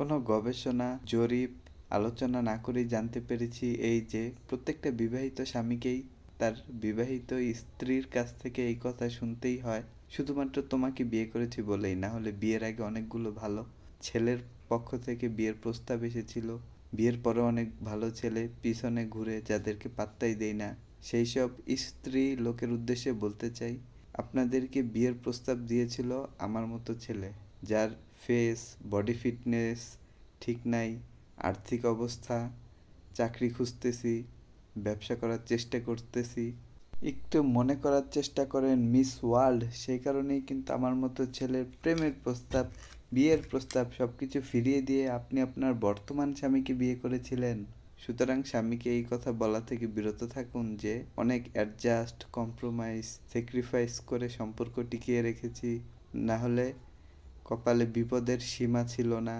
কোনো গবেষণা, জরিপ, আলোচনা না করেই জানতে পেরেছি এই যে প্রত্যেকটা বিবাহিত স্বামীকেই তার বিবাহিত স্ত্রীর কাছ থেকে এই কথা শুনতেই হয়। শুধুমাত্র তোমাকে বিয়ে করেছি বলেই, না হলে বিয়ের আগে অনেকগুলো ভালো ছেলের পক্ষ থেকে বিয়ের প্রস্তাব এসেছিল। বিয়ের পরে অনেক ভালো ছেলে পিছনে ঘুরে যাদেরকে পাত্তাই দেয় না, সেই সব স্ত্রী লোকের উদ্দেশ্যে বলতে চাই, আপনাদেরকে বিয়ের প্রস্তাব দিয়েছিল আমার মতো ছেলে। যার ফেস বডি ফিটনেস ঠিক নাই, আর্থিক অবস্থা, চাকরি খুঁজতেছি, ব্যবসা করার চেষ্টা করতেছি। একটু মনে করার চেষ্টা করেন মিস ওয়ার্ল্ড, সেই কারণেই কিন্তু আমার মতো ছেলের প্রেমের প্রস্তাব, বিয়ের প্রস্তাব সব কিছু ফিরিয়ে দিয়ে আপনি আপনার বর্তমান স্বামীকে বিয়ে করেছিলেন। সুতরাং স্বামীকে এই কথা বলা থেকে বিরত থাকুন যে, অনেক অ্যাডজাস্ট কম্প্রোমাইজ স্যাক্রিফাইস করে সম্পর্ক টিকিয়ে রেখেছি। না হলে কপালে বিপদের সীমা ছিল না।